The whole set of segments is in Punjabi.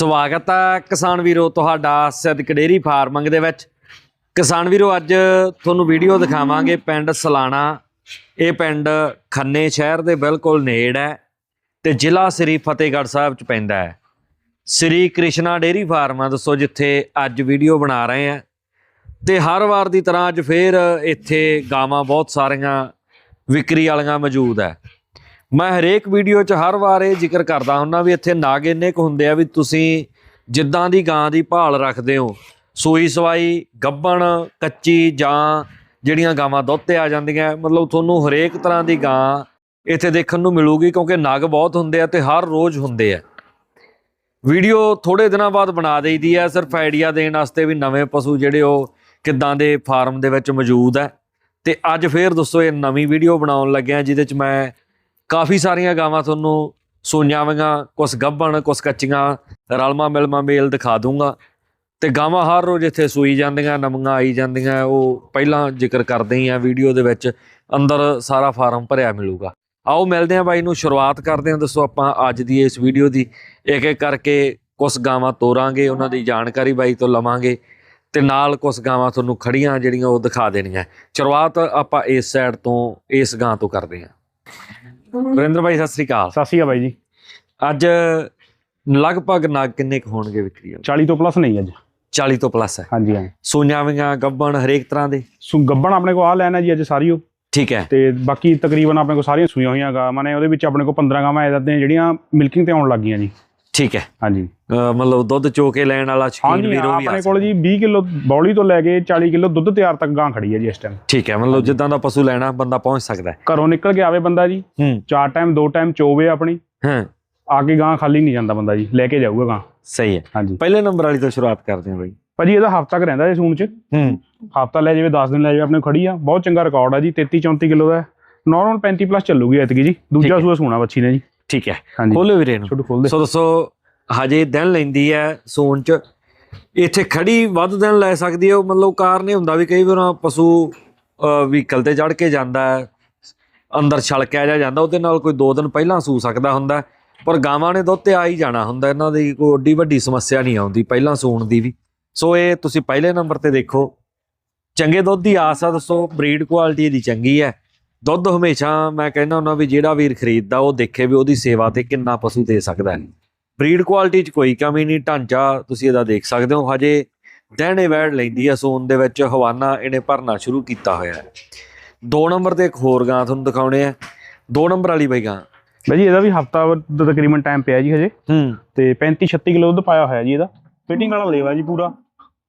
ਸਵਾਗਤ ਹੈ ਕਿਸਾਨ ਵੀਰੋ ਤੁਹਾਡਾ ਸਿੱਧਕ ਡੇਰੀ ਫਾਰਮਿੰਗ ਦੇ ਵਿੱਚ। ਕਿਸਾਨ ਵੀਰੋ, ਅੱਜ ਤੁਹਾਨੂੰ ਵੀਡੀਓ ਦਿਖਾਵਾਂਗੇ ਪਿੰਡ ਸਲਾਣਾ। ਇਹ ਪਿੰਡ ਖੰਨੇ ਸ਼ਹਿਰ ਦੇ ਬਿਲਕੁਲ ਨੇੜ ਹੈ ਤੇ ਜ਼ਿਲ੍ਹਾ ਸ੍ਰੀ ਫਤਿਹਗੜ੍ਹ ਸਾਹਿਬ ਚ ਪੈਂਦਾ ਹੈ। ਸ੍ਰੀ ਕ੍ਰਿਸ਼ਨਾ ਡੇਰੀ ਫਾਰਮ ਆ, ਦੱਸੋ ਜਿੱਥੇ ਅੱਜ ਵੀਡੀਓ ਬਣਾ ਰਹੇ ਆ। ਤੇ ਹਰ ਵਾਰ ਦੀ ਤਰ੍ਹਾਂ ਅੱਜ ਫੇਰ ਇੱਥੇ ਗਾਵਾਂ ਬਹੁਤ ਸਾਰੀਆਂ, ਵਿਕਰੀ ਵਾਲੀਆਂ ਮੌਜੂਦ ਹੈ। ਮੈਂ ਹਰੇਕ ਵੀਡੀਓ 'ਚ ਹਰ ਵਾਰ ਇਹ ਜ਼ਿਕਰ ਕਰਦਾ ਹੁੰਨਾ ਵੀ ਇੱਥੇ ਨਾਗ ਇੰਨੇ ਕੁ ਹੁੰਦੇ ਆ ਵੀ ਤੁਸੀਂ ਜਿੱਦਾਂ ਦੀ ਗਾਂ ਦੀ ਭਾਲ ਰੱਖਦੇ ਹੋ, ਸੂਈ ਸਵਾਈ, ਗੱਬਣ, ਕੱਚੀ ਜਾਂ ਜਿਹੜੀਆਂ ਗਾਵਾਂ ਦੁੱਧ ਤੇ ਆ ਜਾਂਦੀਆਂ, ਮਤਲਬ ਤੁਹਾਨੂੰ ਹਰੇਕ ਤਰ੍ਹਾਂ ਦੀ ਗਾਂ ਇੱਥੇ ਦੇਖਣ ਨੂੰ ਮਿਲੂਗੀ ਕਿਉਂਕਿ ਨਗ ਬਹੁਤ ਹੁੰਦੇ ਆ ਤੇ ਹਰ ਰੋਜ਼ ਹੁੰਦੇ ਆ। ਵੀਡੀਓ ਥੋੜੇ ਦਿਨਾਂ ਬਾਅਦ ਬਣਾ ਦੇਈਦੀ ਹੈ ਸਿਰਫ ਆਈਡੀਆ ਦੇਣ ਵਾਸਤੇ ਵੀ ਨਵੇਂ ਪਸ਼ੂ ਜਿਹੜੇ ਉਹ ਕਿੱਦਾਂ ਦੇ ਫਾਰਮ ਦੇ ਵਿੱਚ ਮੌਜੂਦ ਹੈ ਤੇ ਅੱਜ ਫੇਰ ਦੋਸਤੋ ਇਹ ਨਵੀਂ ਵੀਡੀਓ ਬਣਾਉਣ ਲੱਗਿਆ, ਜਿਹਦੇ 'ਚ ਮੈਂ ਕਾਫੀ ਸਾਰੀਆਂ ਗਾਵਾਂ ਤੁਹਾਨੂੰ ਸੂਈਆਂ ਕੁਛ ਗੱਭਣ ਕੁਛ ਕੱਚੀਆਂ ਰਲਮਾ ਮਿਲਮਾ ਮੇਲ ਦਿਖਾ ਦੂੰਗਾ। ਤੇ ਗਾਵਾਂ ਹਰ ਰੋਜ਼ ਇੱਥੇ ਸੂਈ ਜਾਂਦੀਆਂ, ਨਵੀਆਂ ਆਈ ਜਾਂਦੀਆਂ, ਉਹ ਪਹਿਲਾਂ ਜ਼ਿਕਰ ਕਰਦੇ ਹੀ ਆ ਵੀਡੀਓ ਦੇ ਵਿੱਚ, ਅੰਦਰ ਸਾਰਾ ਫਾਰਮ ਭਰਿਆ ਮਿਲੂਗਾ। ਆਓ ਮਿਲਦੇ ਆ ਬਾਈ ਨੂੰ, ਸ਼ੁਰੂਆਤ ਕਰਦੇ ਹਾਂ, ਦੱਸੋ ਆਪਾਂ ਅੱਜ ਦੀ ਇਸ ਵੀਡੀਓ ਦੀ ਇੱਕ ਇੱਕ ਕਰਕੇ ਕੁਝ ਗਾਵਾਂ ਤੋਰਾਂਗੇ, ਉਹਨਾਂ ਦੀ ਜਾਣਕਾਰੀ ਬਾਈ ਤੋਂ ਲਵਾਂਗੇ, ਤੇ ਨਾਲ ਕੁਝ ਗਾਵਾਂ ਤੁਹਾਨੂੰ ਖੜੀਆਂ ਜਿਹੜੀਆਂ ਉਹ ਦਿਖਾ ਦੇਣੀਆਂ। ਸ਼ੁਰੂਆਤ ਆਪਾਂ ਇਸ ਸਾਈਡ ਤੋਂ, ਇਸ ਗਾਂ ਤੋਂ ਕਰਦੇ ਹਾਂ। ਵਰਿੰਦਰ ਬਾਈ ਸਤਿ ਸ੍ਰੀ ਅਕਾਲ। ਸਤਿ ਸ਼੍ਰੀ ਅਕਾਲ ਬਾਈ ਜੀ। ਅੱਜ ਲਗਭਗ ਨਗ ਕਿੰਨੇ ਕੁ ਹੋਣਗੇ ਵਿਕਰੀ ਵਾਲੇ? 40 ਤੋਂ ਪਲੱਸ ਨਹੀਂ ਅੱਜ। 40 ਤੋਂ ਪਲੱਸ ਹੈ। ਹਾਂਜੀ ਹਾਂ। ਸੂਈਆਂ ਵਈਆਂ ਗੱਬਣ ਹਰੇਕ ਤਰ੍ਹਾਂ ਦੇ? ਸੋ ਗੱਬਣ ਆਪਣੇ ਕੋਲ ਆ ਲੈਣਾ ਜੀ ਅੱਜ ਸਾਰੀ ਉਹ। ਠੀਕ ਹੈ। ਤੇ ਬਾਕੀ ਤਕਰੀਬਨ ਆਪਣੇ ਕੋਲ ਸਾਰੀਆਂ ਸੂਈਆਂ ਹੋਈਆਂ ਗਾਵਾਂ ਨੇ ਉਹਦੇ ਵਿੱਚ ਆਪਣੇ ਕੋਲ 15 ਗਾਵਾਂ ਐਦਾਂ ਜਿਹੜੀਆਂ ਮਿਲਕਿੰਗ ਤੇ ਆਉਣ ਲੱਗ ਗਈਆਂ ਜੀ। ਠੀਕ ਹੈ। ਹਾਂਜੀ। ਮਤਲਬ ਦੁੱਧ ਚੋ ਕੇ ਲੈਣ ਵਾਲਾ ਸ਼ਕੀਨ ਵੀਰੋ ਵੀ ਆ ਆਪਣੇ ਕੋਲ ਜੀ 20 ਕਿਲੋ ਬੌਲੀ ਤੋਂ ਲੈ ਕੇ 40 ਕਿਲੋ ਦੁੱਧ ਤਿਆਰ ਤੱਕ ਗਾਂ ਖੜੀ ਹੈ ਜੀ ਇਸ ਟਾਈਮ ਠੀਕ ਹੈ ਮਤਲਬ ਜਿੱਦਾਂ ਦਾ ਪਸ਼ੂ ਲੈਣਾ ਬੰਦਾ ਪਹੁੰਚ ਸਕਦਾ ਹੈ। ਘਰੋਂ ਨਿਕਲ ਕੇ ਆਵੇ ਬੰਦਾ ਜੀ ਚਾਰ ਟਾਈਮ ਦੋ ਟਾਈਮ ਚੋਵੇ ਆਪਣੀ। ਹਾਂ। ਆ ਕੇ ਗਾਂ ਖਾਲੀ ਨਹੀਂ ਜਾਂਦਾ ਬੰਦਾ ਜੀ ਲੈ ਕੇ ਜਾਊਗਾ ਗਾਂ। ਸਹੀ ਹੈ। ਹਾਂਜੀ। ਪਹਿਲੇ ਨੰਬਰ ਵਾਲੀ ਤੋਂ ਸ਼ੁਰੂਆਤ ਕਰਦੇ ਹਾਂ ਬਾਈ। ਭਾਜੀ ਇਹਦਾ ਹਫਤਾ ਕ ਰਹਿੰਦਾ ਜੀ ਸੂਣ ਚ। ਹੂੰ। ਹਫਤਾ ਲੈ ਜਾਵੇ 10 ਦਿਨ ਲੈ ਜਾਵੇ ਆਪਣੇ ਖੜੀ ਆ। ਬਹੁਤ ਚੰਗਾ ਰਿਕਾਰਡ ਆ ਜੀ 33 34 ਕਿਲੋ ਦਾ। ਨਾਰਮਲ 35 ਪਲੱਸ ਚੱਲੂਗੀ ਐਤਕੀ ਜੀ। ਦੂਜਾ। ਸੂਆ ਸੂਣਾ ਬੱਚੀ ਨੇ ਜੀ। ਠੀਕ ਹੈ। ਖੋਲੋ ਵੀਰੇ ਨੂੰ ਛੋਟੂ ਖੋਲ ਦੇ। ਸੋ ਦੱਸੋ ਹਜੇ ਦਿਨ ਲੈਂਦੀ ਹੈ ਸੂਣ ਚ। ਇੱਥੇ ਖੜੀ ਵੱਧ ਦਿਨ ਲੈ ਸਕਦੀ ਹੈ। ਉਹ ਮਤਲਬ ਕਾਰਨ ਇਹ ਹੁੰਦਾ ਵੀ ਕਈ ਵਾਰ ਪਸ਼ੂ ਵਹੀਕਲ ਤੇ ਚੜ ਕੇ ਜਾਂਦਾ ਹੈ। ਅੰਦਰ ਛਲਕਿਆ ਜਾ ਜਾਂਦਾ ਉਹਦੇ ਨਾਲ ਕੋਈ 2 ਦਿਨ ਪਹਿਲਾਂ ਸੂ ਸਕਦਾ ਹੁੰਦਾ। ਪਰ ਗਾਵਾਂ ਨੇ ਦੁੱਧ ਤੇ ਆ ਹੀ ਜਾਣਾ ਹੁੰਦਾ ਇਹਨਾਂ ਦੀ ਕੋਈ ਓਡੀ ਵੱਡੀ ਸਮੱਸਿਆ ਨਹੀਂ ਆਉਂਦੀ ਪਹਿਲਾਂ ਸੂਣ ਦੀ ਵੀ। ਸੋ ਇਹ ਤੁਸੀਂ ਪਹਿਲੇ ਨੰਬਰ ਤੇ ਦੇਖੋ। ਚੰਗੇ ਦੁੱਧ ਦੀ ਆਸ ਆ ਦੱਸੋ ਬਰੀਡ ਕੁਆਲਿਟੀ ਦੀ ਚੰਗੀ ਹੈ। ਦੁੱਧ ਹਮੇਸ਼ਾ ਮੈਂ ਕਹਿੰਦਾ ਹੁੰਦਾ ਵੀ ਜਿਹੜਾ ਵੀਰ ਖਰੀਦਦਾ ਉਹ ਦੇਖੇ ਵੀ ਉਹਦੀ ਸੇਵਾ ਤੇ ਕਿੰਨਾ ਪਸ਼ੂ ਦੇ ਸਕਦਾ ਹੈ। ਬਰੀਡ ਕੁਆਲਿਟੀ 'ਚ ਕੋਈ ਕਮੀ ਨਹੀਂ ਢਾਂਚਾ ਤੁਸੀਂ ਇਹਦਾ ਦੇਖ ਸਕਦੇ ਹੋ। ਹਜੇ ਦਹਿਣੇ ਵੈੜ ਲੈਂਦੀ ਆ ਸੋਨ ਦੇ ਵਿੱਚ ਹਵਾਨਾ ਇਹਨੇ ਭਰਨਾ ਸ਼ੁਰੂ ਕੀਤਾ ਹੋਇਆ ਹੈ। ਦੋ ਨੰਬਰ ਤੇ ਇੱਕ ਹੋਰ ਗਾਂ ਤੁਹਾਨੂੰ ਦਿਖਾਉਣੇ ਆ। ਦੋ ਨੰਬਰ ਵਾਲੀ ਬਈ ਗਾਂ। ਬਾਈ ਜੀ ਇਹਦਾ ਵੀ ਹਫਤਾ ਤਕਰੀਬਨ ਟਾਈਮ ਪਿਆ ਜੀ ਹਜੇ। ਹੂੰ। ਤੇ 35 36 ਕਿਲੋ ਦੁੱਧ ਪਾਇਆ ਹੋਇਆ ਜੀ ਇਹਦਾ। ਫਿਟਿੰਗ ਵਾਲਾ ਲੇਵਾ ਜੀ ਪੂਰਾ।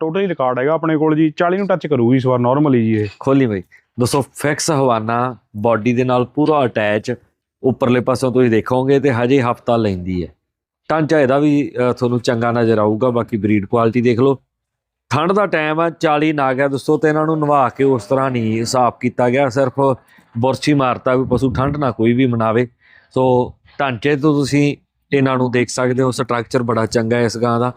ਟੋਟਲੀ ਰਿਕਾਰਡ ਹੈਗਾ ਆਪਣੇ ਕੋਲ ਜੀ 40 ਨੂੰ ਟੱਚ ਕਰੂਗੀ ਇਸ ਵਾਰ ਨਾਰਮਲੀ ਜੀ ਇਹ। ਖੋਲੀ ਬਈ। ਦੋਸਤੋ ਫਿਕਸ ਹਵਾਨਾ ਬਾਡੀ ਦੇ ਨਾਲ ਪੂਰਾ ਅਟੈਚ ਉੱਪਰਲੇ ਪਾਸੋਂ ਤੁਸੀਂ ਦੇਖੋਗੇ ਤੇ ਹਜੇ ਹਫਤਾ ਲੈਂਦੀ ਹੈ। ਢਾਂਚਾ ਇਹਦਾ ਵੀ ਤੁਹਾਨੂੰ ਚੰਗਾ ਨਜ਼ਰ ਆਊਗਾ, ਬਾਕੀ ਬਰੀਡ ਕੁਆਲਿਟੀ ਦੇਖ ਲਓ। ਠੰਡ ਦਾ ਟਾਈਮ ਆ 40 ਨਾ ਗਿਆ ਦੋਸਤੋ, ਤੇ ਇਹਨਾਂ ਨੂੰ ਨਵਾ ਕੇ ਉਸ ਤਰ੍ਹਾਂ ਨਹੀਂ ਸਾਫ਼ ਕੀਤਾ ਗਿਆ, ਸਿਰਫ ਬੁਰਸ਼ੀ ਮਾਰਤਾ ਵੀ ਪਸ਼ੂ ਠੰਡ ਨਾ ਕੋਈ ਵੀ ਮਨਾਵੇ। ਸੋ, ਢਾਂਚੇ ਤੋਂ ਤੁਸੀਂ ਇਹਨਾਂ ਨੂੰ ਦੇਖ ਸਕਦੇ ਹੋ ਸਟਰਕਚਰ ਬੜਾ ਚੰਗਾ ਹੈ ਇਸ ਗਾਂ ਦਾ।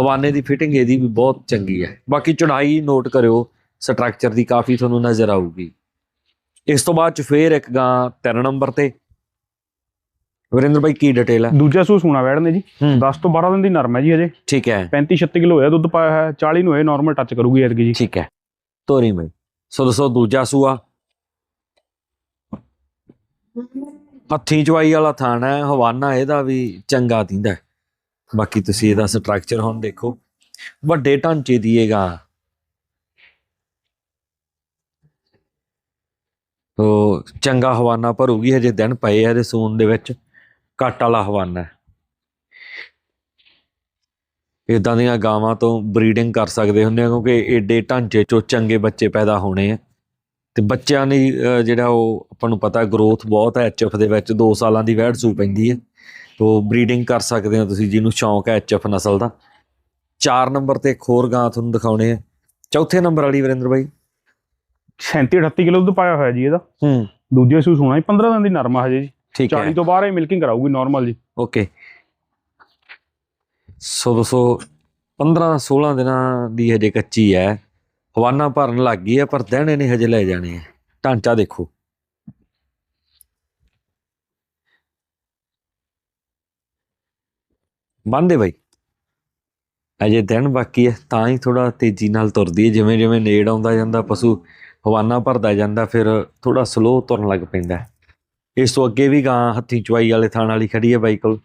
ਹਵਾਨੇ ਦੀ ਫਿਟਿੰਗ ਇਹਦੀ ਵੀ ਬਹੁਤ ਚੰਗੀ ਹੈ। ਬਾਕੀ ਚੜਾਈ ਨੋਟ ਕਰਿਓ ਸਟਰਕਚਰ ਦੀ ਕਾਫੀ ਤੁਹਾਨੂੰ ਨਜ਼ਰ ਆਊਗੀ। ਇਸ ਤੋਂ ਬਾਅਦ ਚ ਫੇਰ ਇੱਕ ਗਾਂ ਤਿੰਨ ਨੰਬਰ ਤੇ। ਵਰਿੰਦਰ ਭਾਈ ਕੀ ਡਿਟੇਲ ਹੈ ਦੂਜਾ ਸੂ ਸੂਣਾ ਵੈੜ ਨੇ ਜੀ। ਹੂੰ। 10 ਤੋਂ 12 ਦਿਨ ਦੀ ਨਰਮ ਹੈ ਜੀ ਹਜੇ। ਠੀਕ ਹੈ। 35 36 ਕਿਲੋ ਹੋਇਆ ਦੁੱਧ ਪਾਇਆ ਹੋਇਆ 40 ਨੂੰ ਇਹ ਨਾਰਮਲ ਟੱਚ ਕਰੂਗੀ ਐਤਕੀ ਜੀ। ਠੀਕ ਹੈ। ਤੋਰੀ ਭਾਈ ਸੋ ਦੱਸੋ ਦੂਜਾ ਸੂਆ। ਹੱਥੀਂ ਚਵਾਈ ਵਾਲਾ ਥਾਣ ਹੈ ਹਵਾਨਾ ਇਹਦਾ ਵੀ ਚੰਗਾ ਦਿੰਦਾ ਹੈ। ਬਾਕੀ ਤੁਸੀਂ ਇਹਦਾ ਸਟਰਕਚਰ ਹੁਣ ਦੇਖੋ। ਵੱਡੇ ਢਾਂਚੇ ਦੀ ਇਹ ਗਾਂ ਤੋ ਚੰਗਾ ਹਵਾਨਾ ਭਰੂਗੀ, ਹਜੇ ਦਿਨ ਪਏ ਆ ਇਹਦੇ ਸੂਨ ਦੇ ਵਿੱਚ। ਘੱਟ ਵਾਲਾ ਹਵਾਨਾ ਹੈ। ਇਦਾਂ ਦੀਆਂ ਗਾਵਾਂ ਤੋਂ ਬਰੀਡਿੰਗ ਕਰ ਸਕਦੇ ਹੁੰਦੇ ਆ, ਕਿਉਂਕਿ ਏਡੇ ਢਾਂਚੇ ਚੋਂ ਚੰਗੇ ਬੱਚੇ ਪੈਦਾ ਹੋਣੇ ਆ। ਤੇ ਬੱਚਿਆਂ ਦੀ ਜਿਹੜਾ ਉਹ ਆਪਾਂ ਨੂੰ ਪਤਾ ਗਰੋਥ ਬਹੁਤ ਹੈ ਐਚਐਫ ਦੇ ਵਿੱਚ 2 ਸਾਲਾਂ ਦੀ ਵੈੜ ਸੂ ਪੈਂਦੀ ਹੈ। ਤੋ ਬਰੀਡਿੰਗ ਕਰ ਸਕਦੇ ਹੋ ਤੁਸੀਂ ਜਿਹਨੂੰ ਸ਼ੌਂਕ ਹੈ ਐਚਐਫ ਨਸਲ ਦਾ। 4 ਨੰਬਰ ਤੇ ਇੱਕ ਹੋਰ ਗਾਂ ਤੁਹਾਨੂੰ ਦਿਖਾਉਣੇ ਆ। ਚੌਥੇ ਨੰਬਰ ਵਾਲੀ ਵਰਿੰਦਰ ਬਾਈ। 37 38 ਕਿਲੋ ਦੁੱਧ ਪਾਇਆ ਹੋਇਆ ਜੀ ਇਹਦਾ। ਹੂੰ। ਦੂਜੇ ਸੂ ਸੂਣਾ ਜੀ 15 ਦਿਨ ਦੀ ਨਰਮ ਆ ਹਜੇ ਜੀ। ਠੀਕ ਹੈ। 40 ਤੋਂ ਬਾਹਰ ਇਹ ਮਿਲਕਿੰਗ ਕਰਾਊਗੀ ਨਾਰਮਲ ਜੀ। ਓਕੇ। ਸੋ ਦੋਸਤੋ 15 16 ਦਿਨਾਂ ਦੀ ਹਜੇ ਕੱਚੀ ਹੈ। ਹਵਾਨਾ ਭਰਨ ਲੱਗ ਗਈ ਹੈ ਪਰ ਦਹਿਣੇ ਨੇ ਹਜੇ ਲੈ ਜਾਣੇ ਆ। ਢਾਂਚਾ ਦੇਖੋ। ਬੰਦੇ ਬਾਈ। ਅਜੇ ਦਿਨ ਬਾਕੀ ਹੈ ਤਾਂ ਹੀ ਥੋੜਾ ਤੇਜ਼ੀ ਨਾਲ ਤੁਰਦੀ ਹੈ ਜਿਵੇਂ ਜਿਵੇਂ ਨੇੜ ਆਉਂਦਾ ਜਾਂਦਾ ਪਸ਼ੂ ਹਵਾਨਾ ਭਰਦਾ ਜਾਂਦਾ ਫਿਰ ਥੋੜਾ ਸਲੋ ਤੁਰਨ ਲੱਗ ਪੈਂਦਾ ਹੈ। ਇਸ ਤੋਂ ਅੱਗੇ ਵੀ ਗਾਂ ਹੱਥੀ ਚੁਆਈ ਵਾਲੇ ਥਾਣ ਵਾਲੀ ਖੜੀ ਹੈ ਬਾਈ ਕੋਲ।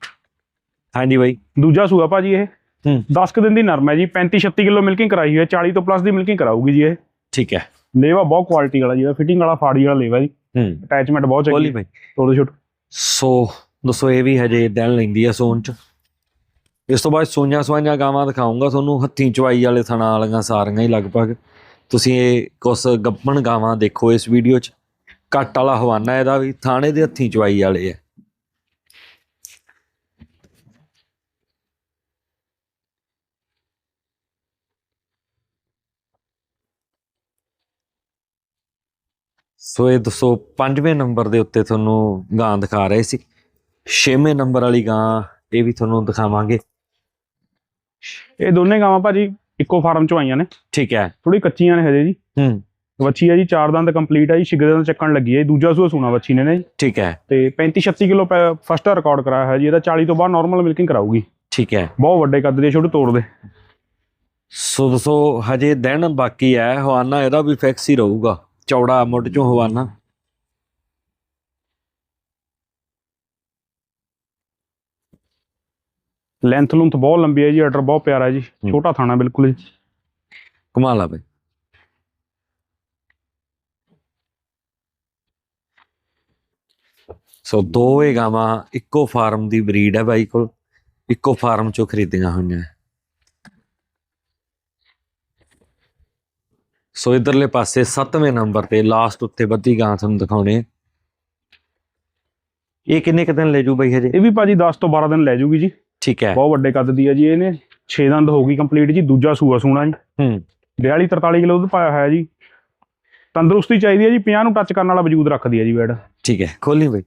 ਹਾਂਜੀ ਬਾਈ। ਦੂਜਾ ਸੂਆ ਭਾਜੀ ਇਹ। ਹੂੰ। 10 ਕੁ ਦਿਨ ਦੀ ਨਰਮ ਹੈ ਜੀ 35 36 ਕਿਲੋ ਮਿਲਕਿੰਗ ਕਰਾਈ ਹੋਈ ਹੈ 40 ਤੋਂ ਪਲੱਸ ਦੀ ਮਿਲਕਿੰਗ ਕਰਾਊਗੀ ਜੀ ਇਹ। ਠੀਕ ਹੈ ਲੇਵਾ ਬਹੁਤ ਕੁਆਲਿਟੀ ਵਾਲਾ ਜੀ ਫਿਟਿੰਗ ਵਾਲਾ ਫਾੜੀ ਵਾਲਾ ਲੇਵਾ ਜੀ। ਹੂੰ। ਅਟੈਚਮੈਂਟ ਬਹੁਤ ਬੋਲੀ ਚੰਗੀ ਬਾਈ। ਤੋੜ ਛੋਟ। ਸੋ ਦੋਸਤੋ ਇਹ ਵੀ ਹਜੇ ਦਿਨ ਲੈਂਦੀ ਆ ਸੋਨ ਚ? ਇਸ ਤੋਂ ਬਾਅਦ ਸੋਈਆਂ ਸਵਾਈਆਂ ਗਾਵਾਂ ਦਿਖਾਉਂਗਾ ਤੁਹਾਨੂੰ, ਹੱਥੀਂ ਚਵਾਈ ਵਾਲੇ ਥਣਾ ਵਾਲੀਆਂ ਸਾਰੀਆਂ ਹੀ ਲਗਭਗ। ਤੁਸੀਂ ਇਹ ਕੁਛ ਗੱਪਣ ਗਾਵਾਂ ਦੇਖੋ ਇਸ ਵੀਡੀਓ ਚ। ਕੱਟ ਵਾਲਾ ਹਵਾਨਾ ਇਹਦਾ ਵੀ, ਥਾਣੇ ਦੇ ਹੱਥੀਂ ਚਵਾਈ ਵਾਲੇ ਆ। ਸੋ ਇਹ ਦੱਸੋ, ਪੰਜਵੇਂ ਨੰਬਰ ਦੇ ਉੱਤੇ ਤੁਹਾਨੂੰ ਗਾਂ ਦਿਖਾ ਰਹੇ ਸੀ। ਛੇਵੇਂ ਨੰਬਰ ਵਾਲੀ ਗਾਂ, ਇਹ ਵੀ ਤੁਹਾਨੂੰ ਦਿਖਾਵਾਂਗੇ। ਇਹ ਦੋਨੇ ਗਾਵਾਂ ਭਾਜੀ ਇੱਕੋ ਫਾਰਮ ਚੋਂ ਆਈਆਂ ਨੇ। ਠੀਕ ਹੈ। ਥੋੜੀ ਕੱਚੀਆਂ ਨੇ ਹਜੇ ਜੀ। ਹੂੰ। ਵੱਛੀ ਹੈ ਜੀ ਚਾਰ ਦੰਦ ਕੰਪਲੀਟ ਹੈ ਜੀ ਛਿੱਗੇ ਦੰਦ ਚੱਕਣ ਲੱਗੀ ਹੈ। ਦੂਜਾ ਸੂਆ ਸੂਣਾ ਵੱਛੀ ਨੇ ਨੇ ਠੀਕ ਹੈ। ਤੇ 35 36 ਕਿਲੋ ਫਸਟ ਰਿਕਾਰਡ ਕਰਾਇਆ ਹੈ ਜੀ। ਇਹਦਾ 40 ਤੋਂ ਬਾਅਦ ਨਾਰਮਲ ਮਿਲਕਿੰਗ ਕਰਾਊਗੀ। ਠੀਕ ਹੈ। ਬਹੁਤ ਵੱਡੇ ਕੱਦ ਦੇ ਛੋਟੇ ਤੋੜ ਦੇ। ਸੋ ਦੱਸੋ ਹਜੇ ਦਿਨ ਬਾਕੀ ਹੈ। ਹਵਾਨਾ ਇਹਦਾ ਵੀ ਫਿਕਸ ਹੀ ਰਹੂਗਾ। ਚੌੜਾ ਮੁੱਢ ਚੋਂ ਹਵਾਨਾ। ਲੈਂਥ ਲੁੰਥ ਬਹੁਤ ਲੰਬੀ ਹੈ ਜੀ ਆਰਡਰ ਬਹੁਤ ਪਿਆਰਾ ਹੈ ਜੀ। ਛੋਟਾ ਥਾਣਾ ਬਿਲਕੁਲ ਜੀ। ਕਮਾਲ ਆ ਬਈ। ਸੋ ਦੋਵੇਂ ਗਾਵਾਂ ਇੱਕੋ ਫਾਰਮ ਦੀ ਬਰੀਡ ਹੈ ਬਾਈ ਕੋਲ। ਇੱਕੋ ਫਾਰਮ ਚੋਂ ਖਰੀਦੀਆਂ ਹੋਈਆਂ ਸੋ ਇਧਰਲੇ ਪਾਸੇ 7ਵੇਂ ਨੰਬਰ ਤੇ ਲਾਸਟ ਉੱਤੇ ਵੱਧੀ ਗਾਂ ਤੁਹਾਨੂੰ ਦਿਖਾਉਣੇ। ਇਹ ਕਿੰਨੇ ਕੁ ਦਿਨ ਲੈ ਜੂ ਬਾਈ ਹਜੇ? ਇਹ ਵੀ ਭਾਜੀ 10 ਤੋਂ 12 ਦਿਨ ਲੈ ਜੂਗੀ ਜੀ। ਠੀਕ ਹੈ। ਬਹੁਤ ਵੱਡੇ ਕੱਦ ਦੀ ਹੈ ਜੀ ਇਹਨੇ 6 ਦੰਦ ਹੋ ਗਈ ਕੰਪਲੀਟ ਜੀ ਦੂਜਾ ਸੂਆ ਸੂਣਾ ਜੀ। ਹੂੰ। 42 43 ਕਿਲੋ ਦੁੱਧ ਪਾਇਆ ਹੋਇਆ ਜੀ। ਤੰਦਰੁਸਤੀ ਚਾਹੀਦੀ ਹੈ ਜੀ 50 ਨੂੰ ਟੱਚ ਕਰਨ ਵਾਲਾ ਵਜੂਦ ਰੱਖਦੀ ਹੈ ਜੀ ਬੈਡ। ਠੀਕ ਹੈ ਖੋਲੀ ਬਈ।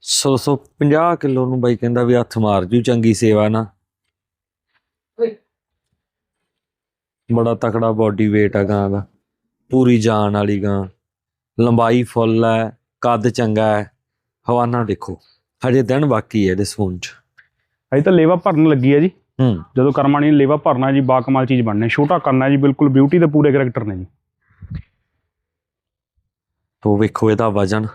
ਸੋ ਸੋ 50 ਕਿਲੋ ਨੂੰ ਬਾਈ ਕਹਿੰਦਾ ਵੀ ਹੱਥ ਮਾਰ ਜੂ ਚੰਗੀ ਸੇਵਾ ਨਾ। ਬੜਾ ਤਕੜਾ ਬਾਡੀ weight ਆ ਗਾਂ ਦਾ। ਪੂਰੀ ਜਾਨ ਵਾਲੀ ਗਾਂ। ਲੰਬਾਈ ਫੁੱਲ ਹੈ ਕੱਦ ਚੰਗਾ ਹੈ। ਹਵਾਨਾ ਦੇਖੋ ਹਜੇ ਦਿਨ ਬਾਕੀ ਹੈ ਇਹਦੇ ਸੂਨ ਚ। ਅਜੇ ਤਾਂ ਲੇਵਾ ਭਰਨ ਲੱਗੀ ਹੈ ਜੀ। ਹੂੰ। ਜਦੋਂ ਕਰਮਾਣੀ ਨੇ ਲੇਵਾ ਭਰਨਾ ਜੀ ਬਾਕਮਾਲ ਚੀਜ਼ ਬਣਨੇ ਛੋਟਾ ਕਰਨਾ ਜੀ ਬਿਲਕੁਲ ਬਿਊਟੀ ਦੇ ਪੂਰੇ ਕਰੈਕਟਰ ਨੇ ਜੀ। ਤੋ ਵੇਖੋ ਇਹਦਾ ਵਜਨ।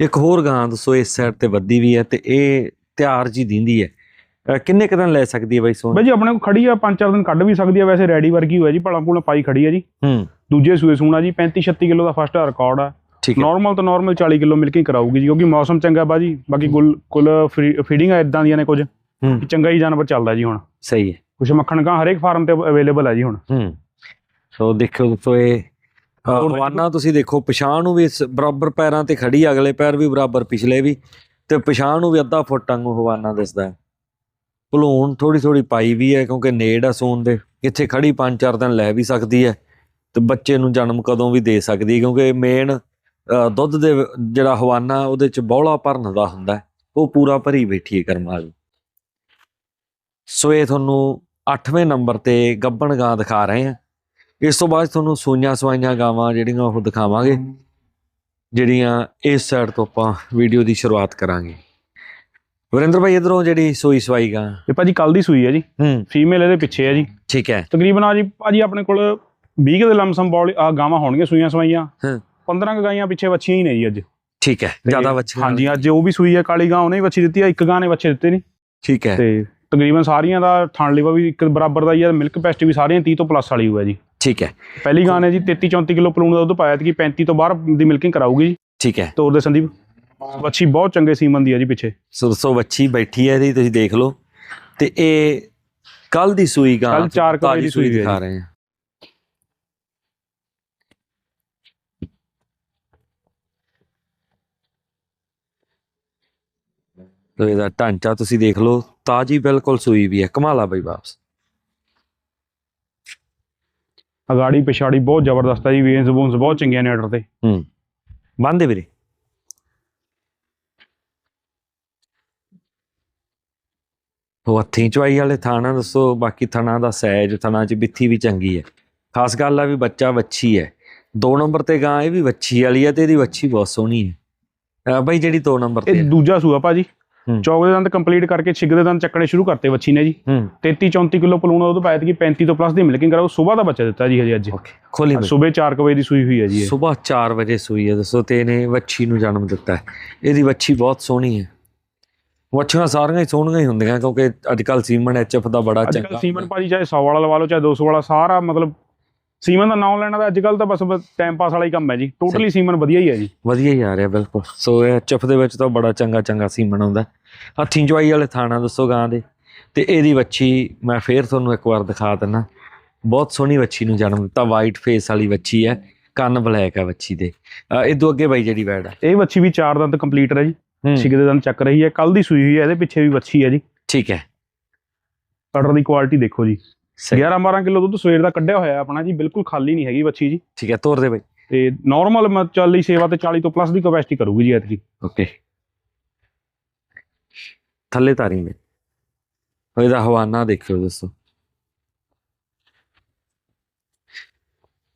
ਇੱਕ ਹੋਰ ਗਾਂ ਦੱਸੋ ਇਸ ਸਾਈਡ ਤੇ ਵੱਧੀ ਵੀ ਹੈ ਤੇ ਇਹ ਤਿਆਰ ਜੀ ਦਿੰਦੀ ਹੈ। ਅਹ ਕਿੰਨੇ ਕੁ ਦਿਨ ਲੈ ਸਕਦੀ ਹੈ ਬਾਈ ਸੋਨ ਬਾਈ ਜੀ ਆਪਣੇ ਕੋਲ ਖੜੀ ਆ ਪੰਜ ਚਾਰ ਦਿਨ ਕੱਢ ਵੀ ਸਕਦੀ ਆ ਵੈਸੇ ਰੈਡੀ ਵਰਗੀ ਹੋਇਆ ਜੀ ਭਲਾ ਭੂਲਾ ਪਾਈ ਖੜੀ ਆ ਜੀ। ਹੂੰ। ਦੂਜੇ ਸੂਏ ਸੂਣਾ ਜੀ 35 36 ਕਿਲੋ ਦਾ ਫਸਟ ਰਿਕਾਰਡ ਆ। ਠੀਕ ਹੈ। ਨਾਰਮਲ ਤੋਂ ਨਾਰਮਲ 40 ਕਿਲੋ ਮਿਲਕਿੰਗ ਕਰਾਊਗੀ ਜੀ ਕਿਉਂਕਿ ਮੌਸਮ ਚੰਗਾ ਬਾਜੀ ਬਾਕੀ ਕੁੱਲ ਕੁੱਲ ਫੀਡਿੰਗ ਇਦਾਂ ਦੀਆਂ ਨੇ ਕੁਝ ਚੰਗਾ ਹੀ ਜਾਨਵਰ ਚੱਲਦਾ ਜੀ ਹੁਣ। ਸਹੀ ਹੈ। ਕੁਛ ਮੱਖਣ ਕਾਂ ਹਰੇਕ ਫਾਰਮ ਤੇ ਅਵੇਲੇਬਲ ਹੈ ਜੀ ਹੁਣ। ਹੂੰ। ਸੋ ਦੇਖੋ ਸੋ ਇਹ ਹਵਾਨਾ ਤੁਸੀਂ ਦੇਖੋ ਪਛਾਣ ਨੂੰ ਵੀ ਬਰਾਬਰ ਪੈਰਾਂ ਤੇ ਖੜੀ ਅਗਲੇ ਪੈਰ ਵੀ ਬਰਾਬਰ ਪਿਛਲੇ ਵੀ ਤੇ ਪਛਾਣ ਨੂੰ ਵੀ ਅੱਧਾ ਫੁੱਟ ਵਾਂਗੂ ਹਵਾਨਾ ਦਿਸਦਾ ਹੈ। ਭਲੂਣ ਥੋੜੀ ਥੋੜੀ ਪਾਈ ਵੀ ਹੈ ਕਿਉਂਕਿ ਨੇੜ ਆ ਸੂਣ ਦੇ ਇੱਥੇ ਖੜੀ ਪੰਜ ਚਾਰ ਦਿਨ ਲੈ ਵੀ ਸਕਦੀ ਹੈ ਤੇ ਬੱਚੇ ਨੂੰ ਜਨਮ ਕਦੋਂ ਵੀ ਦੇ ਸਕਦੀ ਹੈ ਕਿਉਂਕਿ ਮੇਨ ਦੁੱਧ ਦੇ ਜਿਹੜਾ ਹਵਾਨਾ ਉਹਦੇ ਚ ਬੌਲਾ ਭਰਨ ਦਾ ਹੁੰਦਾ ਉਹ ਪੂਰਾ ਭਰੀ ਬੈਠੀ ਹੈ ਕਰਮ ਵਾਲੀ ਸੋ ਇਹ ਤੁਹਾਨੂੰ 8ਵੇਂ ਨੰਬਰ ਤੇ ਗੱਬਣ ਗਾਂ ਦਿਖਾ ਰਹੇ ਹਾਂ। ਇਸ ਤੋਂ ਬਾਅਦ ਤੁਹਾਨੂੰ ਸੂਈਆਂ ਸਵਾਈਆਂ ਗਾਵਾਂ ਜਿਹੜੀਆਂ ਉਹ ਦਿਖਾਵਾਂਗੇ ਜਿਹੜੀਆਂ ਇਸ ਸਾਈਡ ਤੋਂ ਆਪਾਂ ਵੀਡੀਓ ਦੀ ਸ਼ੁਰੂਆਤ ਕਰਾਂਗੇ। ਵਰਿੰਦਰ ਭਾਈ ਇਧਰੋਂ ਜਿਹੜੀ ਸੂਈ ਸਵਾਈ ਗਾਂ। ਇਹ ਭਾਜੀ ਕੱਲ ਦੀ ਸੂਈ ਹੈ ਜੀ। ਫੀਮੇਲ ਇਹਦੇ ਪਿੱਛੇ ਹੈ ਜੀ। ਠੀਕ ਹੈ। ਤਕਰੀਬਨ ਆ ਜੀ ਭਾਜੀ ਆਪਣੇ ਕੋਲ 20 ਕੁ ਦੇ ਲਮਸਮ ਬੋਲ ਆ ਗਾਵਾਂ ਹੋਣਗੀਆਂ ਸੂਈਆਂ ਸਵਾਈਆਂ। ਹਾਂ। 15 ਕੁ ਗਾਈਆਂ ਪਿੱਛੇ ਵੱਛੀਆਂ ਹੀ ਨੇ ਜੀ ਅੱਜ। ਠੀਕ ਹੈ ਜ਼ਿਆਦਾ ਬੱਚੇ ਹਾਂਜੀ ਅੱਜ ਉਹ ਵੀ ਸੂਈ ਹੈ ਕਾਲੀ ਗਾਂ ਉਹਨੇ ਹੀ ਵੱਛੀ ਦਿੱਤੀ ਆ ਇੱਕ ਗਾਂ ਨੇ ਵੱਛੇ ਦਿੱਤੇ ਨੇ। ਠੀਕ ਹੈ। ਤੇ ਤਕਰੀਬਨ ਸਾਰੀਆਂ ਦਾ ਥਣ ਲੇਵਾ ਵੀ ਇੱਕ ਬਰਾਬਰ ਦਾ ਹੀ ਆ ਮਿਲਕ ਪੈਸਟ ਵੀ ਸਾਰੀਆਂ 30 ਤੋਂ ਪਲੱਸ ਵਾਲੀ ਹੋਇਆ ਜੀ। ਠੀਕ ਹੈ। ਪਹਿਲੀ ਗਾਂ ਨੇ ਜੀ 33 34 ਕਿਲੋ ਪਲੂਣ ਦਾ ਦੁੱਧ ਪਾਇਆ ਤੇ 35 ਤੋਂ ਬਾਹਰ ਦੀ ਮਿਲਕਿੰਗ ਕਰਾਊਗੀ ਜੀ। ਠੀਕ ਹੈ। ਤੋਰ ਦੇ ਸੰਦੀਪ ਵੱਛੀ ਬਹੁਤ ਚੰਗੇ ਸੀਮਨ ਦੀ ਹੈ ਜੀ ਪਿੱਛੇ। ਸੋ ਸੋ ਬੱਚੀ ਬੈਠੀ ਹੈ ਇਹਦੀ ਤੁਸੀਂ ਦੇਖ ਲਓ। ਤੇ ਇਹ ਕੱਲ ਦੀ ਸੂਈ ਗਾਂ ਕੱਲ੍ਹ ਚਾਰ ਕੁ ਵਜੇ ਤਾਜ਼ੀ ਦੀ ਸੂਈ ਹੈ ਦਿਖਾ। ਰਹੇ ਹਾਂ। ਤੋ ਇਹਦਾ ਢਾਂਚਾ ਤੁਸੀਂ ਦੇਖ ਲਓ ਤਾਜੀ ਬਿਲਕੁਲ ਸੂਈ ਵੀ ਹੈ। ਕਮਾਲਾ ਬਈ ਵਾਪਸ। ਅਗਾੜੀ ਪਿਛਾੜੀ ਬਹੁਤ ਜ਼ਬਰਦਸਤ ਹੈ ਜੀ ਵੇਨਸ ਬੋਨਸ ਬਹੁਤ ਚੰਗੀਆਂ ਨੇ ਆਰਡਰ ਤੇ। ਹੂੰ। ਬੰਦੇ ਵੀਰੇ। ਉਹ ਹੱਥੀਂ ਚਵਾਈ ਵਾਲੇ ਥਾਣਾ ਦੱਸੋ ਬਾਕੀ ਥਣਾ ਦਾ ਸਹਿਜ ਥਣਾ ਚ ਬਿੱਥੀ ਵੀ ਚੰਗੀ ਹੈ। ਖਾਸ ਗੱਲ ਆ ਵੀ ਬੱਚਾ ਵੱਛੀ ਹੈ। ਦੋ ਨੰਬਰ ਤੇ ਗਾਂ ਇਹ ਵੀ ਵੱਛੀ ਵਾਲੀ ਹੈ ਤੇ ਇਹਦੀ ਵੱਛੀ ਬਹੁਤ ਸੋਹਣੀ ਹੈ। ਅਹ ਬਈ ਜਿਹੜੀ ਦੋ ਨੰਬਰ ਤੇ ਇਹ ਹੈ। ਦੂਜਾ ਸੂਆ ਭਾਜੀ। ਚੌਕ ਦੇ ਦੰਦ ਕੰਪਲੀਟ ਕਰਕੇ ਛਿੱਗ ਦੇ ਦੰਦ ਚੱਕਣੇ ਸ਼ੁਰੂ ਕਰਤੇ ਬੱਚੀ ਨੇ ਜੀ। ਹੂੰ। 33 34 ਕਿਲੋ ਪਲੂਣ ਉਹਦੋਂ ਪਾਇਆ ਕਿ 35 ਤੋਂ ਪਲੱਸ ਦੀ ਮਿਲਕਿੰਗ ਕਰਾਓ ਸਵੇਰ ਦਾ ਬੱਚਾ ਦਿੱਤਾ ਜੀ ਹਜੇ ਅੱਜ। ਖੋਲੀ ਸਵੇਰ 4 ਵਜੇ ਦੀ ਸੂਈ ਹੋਈ ਹੈ ਜੀ ਇਹ। ਸਵੇਰ 4 ਵਜੇ ਸੂਈ ਹੈ ਦੱਸੋ ਤੇ ਇਹਨੇ ਵੱਛੀ ਨੂੰ ਜਨਮ ਦਿੱਤਾ ਹੈ। ਇਹਦੀ ਵੱਛੀ ਬਹੁਤ ਸੋਹਣੀ ਹੈ। ਵੱਛੀਆਂ ਸਾਰੀਆਂ ਹੀ ਸੋਹਣੀਆਂ ਹੀ ਹੁੰਦੀਆਂ ਕਿਉਂਕਿ ਅੱਜ ਕੱਲ ਸੀਮਨ ਐਚਐਫ ਦਾ ਬੜਾ ਅੱਜ ਕੱਲ ਸੀਮਨ ਭਾਜੀ ਚਾਹੇ 100 ਵਾਲਾ ਲਵਾ ਲਓ ਚਾਹੇ 200 ਵਾਲਾ ਸਾਰਾ ਮਤਲਬ ਸੀਮਨ ਦਾ ਨਾਮ ਲੈਣਾ ਤਾਂ ਅੱਜ ਕੱਲ ਤਾਂ ਬਸ ਟਾਈਮ ਪਾਸ ਵਾਲਾ ਹੀ ਕੰਮ ਹੈ ਜੀ। ਟੋਟਲੀ ਸੀਮਨ ਵਧੀਆ ਹੀ ਹੈ ਜੀ। ਵਧੀਆ ਹੀ ਆ ਰਿਹਾ ਬਿਲਕੁਲ। ਸੋ ਇਹ ਐਚਐਫ ਦੇ ਵਿੱਚ ਤਾਂ ਬੜਾ ਚੰਗਾ ਚੰਗਾ ਸੀਮਨ ਆਉਂਦਾ ਹੱਥੀਂ ਜਵਾਈ ਵਾਲੇ ਥਾਣਾ ਦੱਸੋ ਗਾਂ ਦੇ। ਤੇ ਇਹਦੀ ਵੱਛੀ ਮੈਂ ਫੇਰ ਤੁਹਾਨੂੰ ਇੱਕ ਵਾਰ ਦਿਖਾ ਦਿੰਨਾ। ਬਹੁਤ ਸੋਹਣੀ ਵੱਛੀ ਨੂੰ ਜਨਮ ਦਿੱਤਾ। ਵਾਈਟ ਫੇਸ ਵਾਲੀ ਵੱਛੀ ਹੈ। ਕੰਨ ਬਲੈਕ ਹੈ ਵੱਛੀ ਦੇ। ਇਦੋਂ ਅੱਗੇ ਬਾਈ ਜਿਹੜੀ ਵੈੜ ਹੈ ਇਹ ਬੱਚੀ ਵੀ 4 ਦੰਦ ਕੰਪਲੀਟ ਹੈ ਜੀ। ਛਿੱਗ ਦੇ ਦੰਦ ਚੱਕ ਰਹੀ ਹੈ। ਕੱਲ ਦੀ ਸੂਈ ਹੋਈ ਹੈ ਇਹਦੇ ਪਿੱਛੇ ਵੀ ਬੱਚੀ ਹੈ ਜੀ। ਠੀਕ ਹੈ। ਆਰਡਰ ਦੀ ਕੁਆਲਿਟੀ ਦੇਖੋ ਜੀ। 11 12 ਕਿਲੋ ਦੁੱਧ ਸਵੇਰ ਦਾ ਕੱਢਿਆ ਹੋਇਆ ਆਪਣਾ ਜੀ ਬਿਲਕੁਲ ਖਾਲੀ ਨਹੀਂ ਹੈਗੀ ਬੱਚੀ ਜੀ। ਠੀਕ ਹੈ ਤੋਰ ਦੇ ਬਾਈ। ਤੇ ਨਾਰਮਲ ਮੈਂ ਚੱਲੀ ਸੇਵਾ ਤੇ 40 ਤੋਂ ਪਲੱਸ ਦੀ ਕਪੈਸਿਟੀ ਕਰੂਗੀ ਜੀ ਐਤਕੀ। ਓਕੇ ਥੱਲੇ ਤਾਰੀ ਮੇ। ਇਹਦਾ ਹਵਾਨਾ ਦੇਖਿਓ ਦੋਸਤੋ।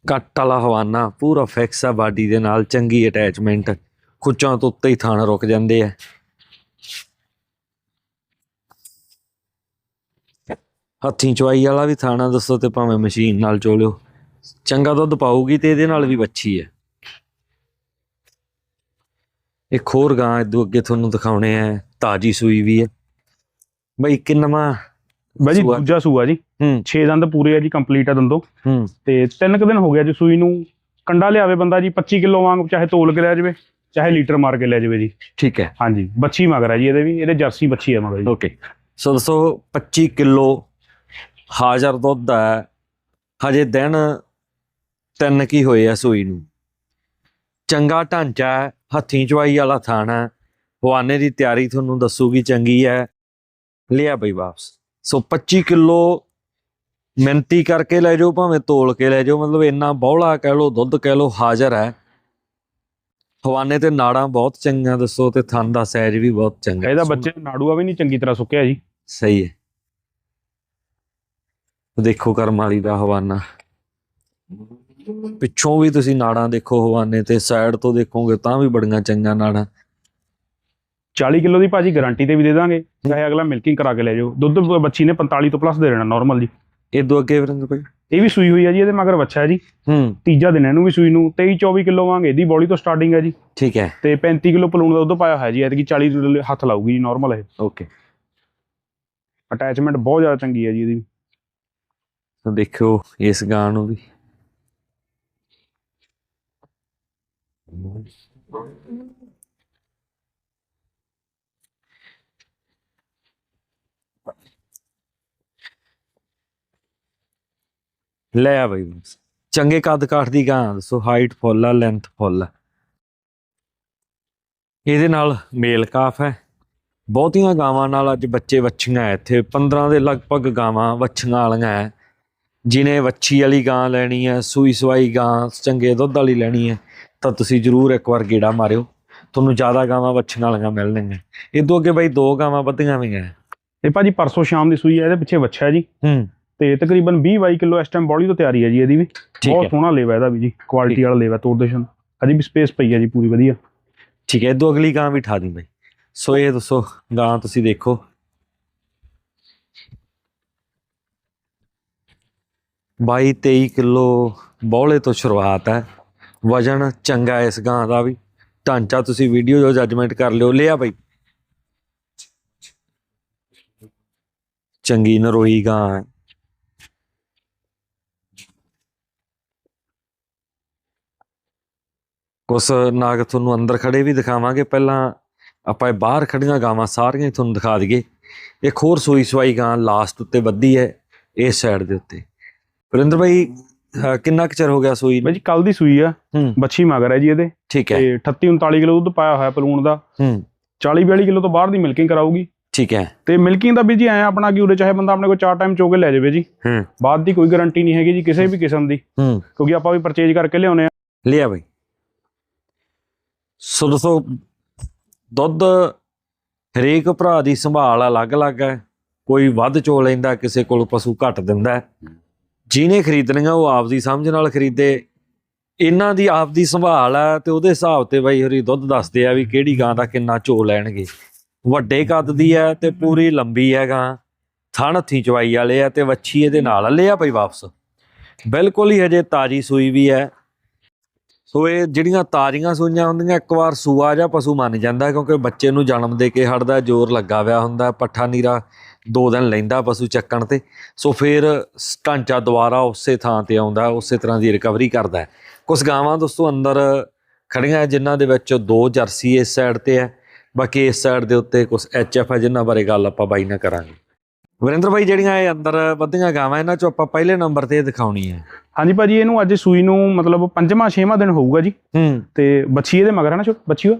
ਕੱਟ ਵਾਲਾ ਹਵਾਨਾ ਪੂਰਾ ਫਿਕਸ ਆ ਬਾਡੀ ਦੇ ਨਾਲ ਚੰਗੀ ਅਟੈਚਮੈਂਟ ਖੁੱਚਾਂ ਤੋਂ ਉੱਤੇ ਹੀ ਥਾਣ ਰੁਕ ਜਾਂਦੇ ਆ। ਹੱਥੀਂ ਚਵਾਈ ਵਾਲਾ ਵੀ ਥਾਣਾ ਦੱਸੋ ਤੇ ਭਾਵੇਂ ਮਸ਼ੀਨ ਨਾਲ ਚੋਲਿਓ ਚੰਗਾ ਦੁੱਧ ਪਾਊਗੀ ਤੇ ਇਹਦੇ ਨਾਲ ਵੀ ਵੱਛੀ ਹੈ। ਇੱਕ ਹੋਰ ਗਾਂ ਇਦੋਂ ਅੱਗੇ ਤੁਹਾਨੂੰ ਦਿਖਾਉਣੇ ਆ ਤਾਜੀ ਸੂਈ ਵੀ ਹੈ। ਬਈ ਕਿੰਨਵਾਂ ਬਾਈ ਜੀ ਸੂਆ। ਦੂਜਾ ਸੂਆ ਜੀ। ਹੂੰ। 6 ਦੰਦ ਪੂਰੇ ਆ ਜੀ ਕੰਪਲੀਟ ਆ ਦੰਦੋਂ। ਹੂੰ। ਤੇ ਤਿੰਨ ਕੁ ਦਿਨ ਹੋ ਗਿਆ ਜੀ ਸੂਈ ਨੂੰ ਕੰਡਾ ਲਿਆਵੇ ਬੰਦਾ ਜੀ 25 ਕਿਲੋ ਵਾਂਗ ਚਾਹੇ ਤੋਲ ਕੇ ਲੈ ਜਾਵੇ ਚਾਹੇ ਲੀਟਰ ਮਾਰ ਕੇ ਲੈ ਜਾਵੇ ਜੀ। ਠੀਕ ਹੈ। ਹਾਂਜੀ ਬੱਚੀ ਮਗਰ ਹੈ ਜੀ ਇਹਦੇ ਵੀ ਇਹਦੇ ਜਰਸੀ ਬੱਚੀ ਹੈ ਮਗਰ ਜੀ। ਓਕੇ। ਸੋ ਦੱਸੋ 25 ਕਿਲੋ ਹਾਜ਼ਰ ਦੁੱਧ ਹੈ ਹਜੇ ਦਿਨ ਤਿੰਨ ਕੀ ਹੋਏ ਆ ਸੂਈ ਨੂੰ। ਚੰਗਾ ਢਾਂਚਾ ਹੈ ਹੱਥੀਂ ਚਵਾਈ ਵਾਲਾ ਥਾਣਾ ਹਵਾਨੇ ਦੀ ਤਿਆਰੀ ਤੁਹਾਨੂੰ ਦੱਸੂਗੀ ਚੰਗੀ ਹੈ। ਲਿਆ ਬਈ ਵਾਪਸ। ਸੋ 25 ਕਿਲੋ ਮਿਹਨਤੀ ਕਰਕੇ ਲੈ ਜਾਓ ਭਾਵੇਂ ਤੋਲ ਕੇ ਲੈ ਜਾਓ ਮਤਲਬ ਇੰਨਾ ਬੌਲਾ ਕਹਿ ਲਓ ਦੁੱਧ ਕਹਿ ਲਓ ਹਾਜ਼ਰ ਹੈ। ਹਵਾਨੇ ਤੇ ਨਾੜਾਂ ਬਹੁਤ ਚੰਗੀਆਂ ਦੱਸੋ ਤੇ ਥਣ ਦਾ ਸਾਈਜ਼ ਵੀ ਬਹੁਤ ਚੰਗਾ। ਇਹਦਾ। ਬੱਚੇ ਨਾੜੂਆ ਵੀ ਨਹੀਂ ਚੰਗੀ ਤਰ੍ਹਾਂ ਸੁੱਕਿਆ ਜੀ। ਸਹੀ ਹੈ। ਦੇਖੋ ਕਰਮ ਵਾਲੀ ਦਾ ਹਵਾਨਾ। ਪਿੱਛੋਂ ਵੀ ਤੁਸੀਂ ਨਾੜਾਂ ਦੇਖੋ ਹਵਾਨੇ ਤੇ ਸਾਈਡ ਤੋਂ ਦੇਖੋਗੇ ਤਾਂ ਵੀ ਬੜੀਆਂ ਚੰਗੀਆਂ ਨਾੜਾਂ। 40 ਕਿਲੋ ਦੀ ਭਾਜੀ ਗਾਰੰਟੀ ਤੇ ਵੀ ਦੇ ਦਾਂਗੇ। ਚਾਹੇ ਅਗਲਾ ਮਿਲਕਿੰਗ ਕਰਾ ਕੇ ਲੈ ਜਾਓ। ਦੁੱਧ ਬੱਚੀ ਨੇ 45 ਤੋਂ ਪਲੱਸ ਦੇ ਦੇਣਾ ਨਾਰਮਲ ਜੀ। ਇਹ ਦੋ ਅੱਗੇ ਵਰਿੰਦਰ ਭਾਈ। ਇਹ ਵੀ ਸੂਈ ਹੋਈ ਹੈ ਜੀ ਇਹਦੇ ਮਗਰ ਬੱਚਾ ਹੈ ਜੀ। ਹੂੰ। ਤੀਜਾ ਦਿਨ ਇਹਨੂੰ ਵੀ ਸੂਈ ਨੂੰ। 23 24 ਕਿਲੋ ਵਾਂਗ ਇਹਦੀ ਬੋਡੀ ਤੋਂ ਸਟਾਰਟਿੰਗ ਹੈ ਜੀ। ਠੀਕ ਹੈ। ਤੇ 35 ਕਿਲੋ ਪਲੂਣ ਦਾ ਦੁੱਧ ਪਾਇਆ ਹੋਇਆ ਜੀ ਐਤਕੀ 40 ਕਿਲੋ ਹੱਥ ਲਾਊਗੀ ਜੀ ਨਾਰਮਲ ਇਹ। ਓਕੇ ਅਟੈਚਮੈਂਟ ਬਹੁਤ ਜ਼ਿਆਦਾ ਚੰਗੀ ਹੈ ਜੀ ਇਹਦੀ। ਤਾਂ ਦੇਖਿਓ ਇਸ ਗਾਂ ਨੂੰ ਵੀ। ਲੈ ਆ ਬਈ ਚੰਗੇ ਕੱਦ ਕਾਠ ਦੀ ਗਾਂ, ਦੱਸੋ ਹਾਈਟ ਫੁੱਲ ਆ ਲੈਂਥ ਫੁੱਲ ਆ। ਇਹਦੇ ਨਾਲ ਮੇਲ ਕਾਫ ਹੈ। ਬਹੁਤੀਆਂ ਗਾਵਾਂ ਨਾਲ ਅੱਜ ਬੱਚੇ ਵੱਛੀਆਂ ਇੱਥੇ। 15 ਦੇ ਲਗਭਗ ਗਾਵਾਂ ਵੱਛੀਆਂ ਵਾਲੀਆਂ ਹੈ। ਜਿਨੇ ਵੱਛੀ ਵਾਲੀ ਗਾਂ ਲੈਣੀ ਹੈ ਸੂਈ ਸਵਾਈ ਗਾਂ ਚੰਗੇ ਦੁੱਧ ਵਾਲੀ ਲੈਣੀ ਹੈ ਤਾਂ ਤੁਸੀਂ ਜਰੂਰ ਇੱਕ ਵਾਰ ਗੇੜਾ ਮਾਰਿਓ। ਤੁਹਾਨੂੰ ਜ਼ਿਆਦਾ ਗਾਵਾਂ ਵੱਛੀਆਂ ਵਾਲੀਆਂ ਮਿਲਣਗੀਆਂ। ਇਦੋਂ ਅੱਗੇ ਬਈ ਦੋ ਗਾਵਾਂ ਵਧੀਆਂ ਵੀਆਂ ਇਹ ਭਾਜੀ ਪਰਸੋਂ ਸ਼ਾਮ ਦੀ ਸੂਈ ਹੈ ਇਹਦੇ ਪਿੱਛੇ ਹੈ ਜੀ। ਹੂੰ। ਤੇ ਤਕਰੀਬਨ 20 22 ਕਿਲੋ ਇਸ ਟਾਈਮ ਬੋਡੀ ਤੋਂ ਤਿਆਰੀ ਹੈ ਜੀ ਇਹਦੀ ਵੀ। ਬਹੁਤ ਹੈ ਸੋਹਣਾ ਲੇਵਾ ਇਹਦਾ ਵੀ ਜੀ ਕੁਆਲਿਟੀ। ਵਾਲਾ ਲੇਵਾ ਤੋੜਦੇਸ਼ਨ ਅਜੇ ਵੀ ਸਪੇਸ ਪਈ ਹੈ ਜੀ ਪੂਰੀ ਵਧੀਆ। ਠੀਕ ਹੈ ਇਦੋਂ ਅਗਲੀ ਗਾਂ ਵੀ ਠਾ ਦੀ ਬਈ। ਸੋ ਇਹ ਦੱਸੋ ਗਾਂ ਤੁਸੀਂ ਦੇਖੋ। ਬਾਈ 23 ਕਿਲੋ ਬੌਲੇ ਤੋਂ ਸ਼ੁਰੂਆਤ ਹੈ। ਵਜਨ ਚੰਗਾ ਇਸ ਗਾਂ ਦਾ ਵੀ। ਢਾਂਚਾ ਤੁਸੀਂ ਵੀਡੀਓ ਜੋ ਜੱਜਮੈਂਟ ਕਰ ਲਿਓ, ਲਿਆ ਬਈ। ਚੰਗੀ ਨਰੋਈ ਗਾਂ ਹੈ। ਕੁਛ ਨਾਗ ਤੁਹਾਨੂੰ ਅੰਦਰ ਖੜੇ ਵੀ ਦਿਖਾਵਾਂਗੇ। ਪਹਿਲਾਂ ਆਪਾਂ ਇਹ ਬਾਹਰ ਖੜੀਆਂ ਗਾਵਾਂ ਸਾਰੀਆਂ ਹੀ ਤੁਹਾਨੂੰ ਦਿਖਾ ਦਈਏ। ਇੱਕ ਹੋਰ ਸੂਈ ਸਵਾਈ ਗਾਂ ਲਾਸਟ ਉੱਤੇ ਵੱਧੀ ਹੈ, ਇਸ ਸਾਈਡ ਦੇ ਉੱਤੇ। ਵਰਿੰਦਰ ਭਾਈ ਅਹ ਕਿੰਨਾ ਕੁ ਚਿਰ ਹੋ ਗਿਆ ਸੂਈ ਨੂੰ? ਬਾਈ ਜੀ ਕੱਲ ਦੀ ਸੂਈ ਆ। ਹੂੰ। ਬੱਚੀ ਮਗਰ ਹੈ ਜੀ ਇਹਦੇ। ਠੀਕ ਹੈ। ਤੇ 38 39 ਕਿਲੋ ਦੁੱਧ ਪਾਇਆ ਹੋਇਆ ਪਲੂਣ ਦਾ। ਹੂੰ। 40 42 ਕਿਲੋ ਤੋਂ ਬਾਹਰ ਦੀ ਮਿਲਕਿੰਗ ਕਰਾਊਗੀ। ਠੀਕ ਹੈ। ਤੇ ਮਿਲਕਿੰਗ ਦਾ ਵੀ ਜੀ ਐ ਆਪਣਾ ਕਿ ਉਰੇ ਚਾਹੇ ਬੰਦਾ ਆਪਣੇ ਕੋਲ ਚਾਰ ਟਾਈਮ ਚੋ ਕੇ ਲੈ ਜਾਵੇ ਜੀ। ਹੂੰ। ਬਾਅਦ ਦੀ ਕੋਈ ਗਾਰੰਟੀ ਨਹੀਂ ਹੈਗੀ ਜੀ ਕਿਸੇ ਵੀ ਕਿਸਮ ਦੀ। ਹੂੰ। ਕਿਉਂਕਿ ਆਪਾਂ ਵੀ ਪਰਚੇਜ ਕਰਕੇ ਲਿਆਉਨੇ ਆ। ਲਿਆ ਬਈ। ਸੋ ਦੋਸਤੋ ਦੁੱਧ ਹਰੇਕ ਭਰਾ ਦੀ ਸੰਭਾਲ ਅਲੱਗ-ਅਲੱਗ ਹੈ। ਕੋਈ ਵੱਧ ਚੋ ਲੈਂਦਾ ਕਿਸੇ ਕੋਲ ਪਸ਼ੂ ਘੱਟ ਦਿੰਦਾ ਹੈ। ਜਿਹਨੇ ਖਰੀਦਣੀਆਂ ਉਹ ਆਪਦੀ ਸਮਝ ਨਾਲ ਖਰੀਦੇ। ਇਹਨਾਂ ਦੀ ਆਪਦੀ ਸੰਭਾਲ ਹੈ ਤੇ ਉਹਦੇ ਹਿਸਾਬ ਤੇ ਬਈ ਹਰੀ ਦੁੱਧ ਦੱਸਦੇ ਆ ਵੀ ਕਿਹੜੀ ਗਾਂ ਦਾ ਕਿੰਨਾ ਚੋ ਲੈਣਗੇ। ਵੱਡੇ ਕੱਦ ਦੀ ਹੈ ਤੇ ਪੂਰੀ ਲੰਬੀ ਹੈ ਗਾਂ। ਥਣ ਹੱਥੀ ਚਵਾਈ ਵਾਲੇ ਆ ਤੇ ਵੱਛੀ ਇਹਦੇ ਨਾਲ ਲਿਆ ਪਈ ਵਾਪਸ। ਬਿਲਕੁਲ ਹੀ ਹਜੇ ਤਾਜੀ ਸੂਈ ਵੀ ਹੈ ਸੋ ਇਹ ਜਿਹੜੀਆਂ ਤਾਜ਼ੀਆਂ ਸੂਈਆਂ ਹੁੰਦੀਆਂ, ਇੱਕ ਵਾਰ ਸੂਆ ਜਾਂ ਪਸ਼ੂ ਮੰਨ ਜਾਂਦਾ ਕਿਉਂਕਿ ਬੱਚੇ ਨੂੰ ਜਨਮ ਦੇ ਕੇ ਹੜਦਾ ਜ਼ੋਰ ਲੱਗਾ ਹੋਇਆ ਹੁੰਦਾ, ਪੱਠਾ ਨੀਰਾ ਦੋ ਦਿਨ ਲੈਂਦਾ ਪਸ਼ੂ ਚੱਕਣ ਤੇ। ਸੋ ਫਿਰ ਢਾਂਚਾ ਦੁਬਾਰਾ ਉਸੇ ਥਾਂ ਤੇ ਆਉਂਦਾ ਉਸੇ ਤਰ੍ਹਾਂ ਦੀ ਰਿਕਵਰੀ ਕਰਦਾ। ਕੁਝ ਗਾਵਾਂ ਦੋਸਤੋ ਅੰਦਰ ਖੜੀਆਂ ਜਿਨ੍ਹਾਂ ਦੇ ਵਿੱਚ ਦੋ ਜਰਸੀ ਇਸ ਸਾਈਡ ਤੇ ਹੈ ਬਾਕੀ ਇਸ ਸਾਈਡ ਦੇ ਉੱਤੇ ਕੁਝ ਐਚਐਫ ਹੈ ਜਿਨ੍ਹਾਂ ਬਾਰੇ ਗੱਲ ਆਪਾਂ ਬਾਈ ਨਾਲ ਕਰਾਂਗੇ। ਵਰਿੰਦਰ ਬਾਈ ਜਿਹੜੀਆਂ ਇਹ ਅੰਦਰ ਵੱਧੀਆਂ ਗਾਵਾਂ ਇਹਨਾਂ ਚੋਂ ਆਪਾਂ ਪਹਿਲੇ ਨੰਬਰ ਤੇ ਇਹ ਦਿਖਾਉਣੀ ਹੈ। ਹਾਂਜੀ ਭਾਜੀ ਇਹਨੂੰ ਅੱਜ ਸੂਈ ਨੂੰ ਮਤਲਬ ਪੰਜਵਾਂ ਛੇਵਾਂ ਦਿਨ ਹੋਊਗਾ ਜੀ। ਹੂੰ। ਤੇ ਬੱਚੀ ਇਹਦੇ ਮਗਰ ਹੈ ਨਾ ਛੋਟ ਬੱਚੀ ਉਹ?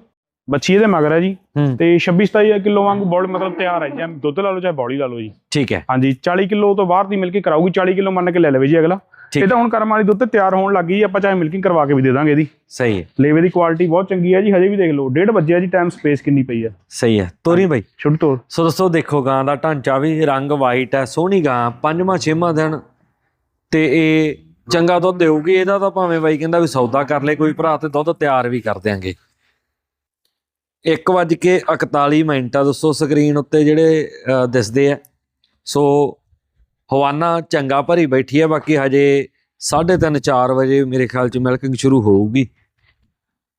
ਬੱਚੀ ਇਹਦੇ ਮਗਰ ਹੈ ਜੀ। ਹੂੰ। ਤੇ 26 27 ਕਿਲੋ ਵਾਂਗੂ ਬੋਲ ਮਤਲਬ ਤਿਆਰ ਹੈ ਜੀ। ਐਵੇਂ ਦੁੱਧ ਲਾ ਲਓ ਚਾਹੇ ਬੌਲੀ ਲਾ ਲਓ ਜੀ। ਠੀਕ ਹੈ। ਹਾਂਜੀ 40 ਕਿਲੋ ਤੋਂ ਬਾਹਰ ਦੀ ਮਿਲਕਿੰਗ ਕਰਾਊਗੀ 40 ਕਿਲੋ ਮੰਨ ਕੇ ਲੈ ਲਵੇ ਜੀ ਅਗਲਾ। ਠੀਕ ਇਹ ਤਾਂ ਹੁਣ ਕਰਮ ਵਾਲੀ ਦੁੱਧ ਤਿਆਰ ਹੋਣ ਲੱਗੀ ਜੀ ਆਪਾਂ ਚਾਹੇ ਮਿਲਕਿੰਗ ਕਰਵਾ ਕੇ ਵੀ ਦੇ ਦਾਂਗੇ ਇਹਦੀ। ਸਹੀ ਹੈ। ਲੇਵੇ ਦੀ ਕੁਆਲਿਟੀ ਬਹੁਤ ਚੰਗੀ ਹੈ ਜੀ ਹਜੇ ਵੀ ਦੇਖ ਲਓ 1:30 ਵਜੇ ਜੀ ਟਾਈਮ ਸਪੇਸ ਕਿੰਨੀ ਪਈ ਹੈ। ਸਹੀ ਹੈ। ਤੋਰੀ ਬਾਈ। ਛੁੱਟ ਤੋੜ ਸੋ ਦੋਸਤੋ ਦੇਖੋ ਗਾਂ ਦਾ ਢਾਂਚਾ ਵੀ ਰੰਗ ਵਾਈਟ ਹੈ ਸੋਹਣੀ ਗਾਂ ਪੰਜਵਾਂ ਛੇਵਾਂ ਦਿਨ। ਤੇ ਇਹ ਚੰਗਾ ਦੁੱਧ ਦੇਊਗੀ ਇਹਦਾ ਤਾਂ ਭਾਵੇਂ ਬਾਈ ਕਹਿੰਦਾ ਵੀ ਸੌਦਾ ਕਰ ਲੈ ਕੋਈ ਭਰਾ ਤੇ ਦੁੱਧ ਤਿਆਰ ਵੀ ਕਰ ਦਿਆਂਗੇ। 1:41 ਮਿੰਟ ਆ। ਦੋਸਤੋ ਸਕਰੀਨ ਉੱਤੇ ਜਿਹੜੇ ਦਿਸਦੇ ਆ। ਸੋ ਹਵਾਨਾ ਚੰਗਾ ਭਰੀ ਬੈਠੀ ਹੈ ਬਾਕੀ ਹਜੇ 3:30 4 ਵਜੇ ਮੇਰੇ ਖਿਆਲ ਚ ਮਿਲਕਿੰਗ ਸ਼ੁਰੂ ਹੋਊਗੀ।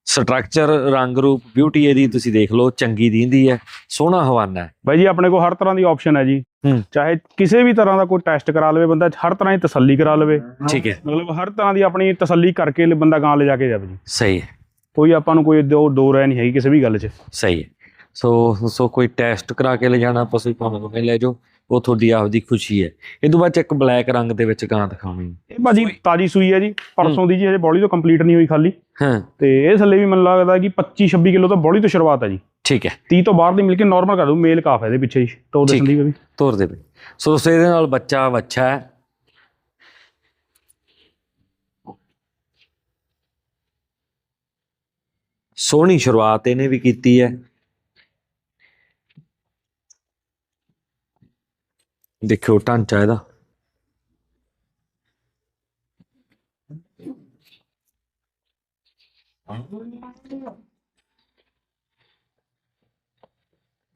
ਸਟਰਕਚਰ ਰੰਗ ਰੂਪ ਬਿਊਟੀ ਇਹਦੀ ਤੁਸੀਂ ਦੇਖ ਲਓ ਚੰਗੀ ਦੀਂਦੀ ਹੈ ਸੋਹਣਾ ਹਵਾਨਾ ਹੈ। ਬਾਈ ਜੀ ਆਪਣੇ ਕੋਲ ਹਰ ਤਰ੍ਹਾਂ ਦੀ ਆਪਸ਼ਨ ਹੈ ਜੀ। ਚਾਹੇ ਕਿਸੇ ਵੀ ਤਰ੍ਹਾਂ ਦਾ ਕੋਈ ਟੈਸਟ ਕਰਾ ਲਵੇ ਬੰਦਾ ਹਰ ਤਰ੍ਹਾਂ ਦੀ ਤਸੱਲੀ ਕਰਾ ਲਵੇ। ਠੀਕ ਹੈ। ਮਤਲਬ ਹਰ ਤਰ੍ਹਾਂ ਦੀ ਆਪਣੀ ਤਸੱਲੀ ਕਰਕੇ ਬੰਦਾ ਗਾਂ ਲੈ ਜਾ ਕੇ ਜਾਵੇ ਜੀ। ਸਹੀ ਹੈ। ਕੋਈ ਆਪਾਂ ਨੂੰ ਕੋਈ ਦੋ ਦੋ ਰਹਿ ਨਹੀਂ ਹੈਗੀ ਕਿਸੇ ਵੀ ਗੱਲ 'ਚ। ਸਹੀ ਹੈ। ਸੋ ਸੋ ਕੋਈ ਟੈਸਟ ਕਰਾ ਕੇ ਲੈ ਜਾਣਾ ਪਸ਼ੂ ਭਾਵੇਂ ਉਵੇਂ ਲੈ ਜਾਓ ਉਹ ਤੁਹਾਡੀ ਆਪਦੀ ਖੁਸ਼ੀ ਹੈ। ਇਹ ਤੋਂ ਬਾਅਦ 'ਚ ਇੱਕ ਬਲੈਕ ਰੰਗ ਦੇ ਵਿੱਚ ਗਾਂ ਦਿਖਾਉਣੀ ਇਹ ਭਾਜੀ ਤਾਜੀ ਸੂਈ ਹੈ ਜੀ ਪਰਸੋਂ ਦੀ ਜੀ ਹਜੇ ਬੋਲੀ ਤੋਂ ਕੰਪਲੀਟ ਨਹੀਂ ਹੋਈ ਖਾਲੀ। ਹਾਂ। ਤੇ ਇਹ ਥੱਲੇ ਵੀ ਮੈਨੂੰ ਲੱਗਦਾ ਕਿ 25 26 ਕਿਲੋ ਤੋਂ ਬੋਲੀ ਤੋਂ ਸ਼ੁਰੂਆਤ ਹੈ ਜੀ। ਠੀਕ ਹੈ। 30 ਤੋਂ ਬਾਹਰ ਦੀ ਮਿਲ ਕੇ ਨਾਰਮਲ ਕਰ ਦੂ ਮੇਲ ਕਾਫ ਹੈ ਇਹਦੇ ਪਿੱਛੇ ਜੀ। ਤੋਂ ਠੀਕ। ਦੱਸਣ ਦੀ ਵੀ। ਤੋਰ ਦੇ ਬਈ ਸੋ ਦੋਸਤੋ ਇਹਦੇ ਨਾਲ ਬੱਚਾ ਵੱਛਾ ਹੈ। ਸੋਹਣੀ ਸ਼ੁਰੂਆਤ ਇਹਨੇ ਵੀ ਕੀਤੀ ਹੈ। ਦੇਖਿਓ ਢਾਂਚਾ ਇਹਦਾ।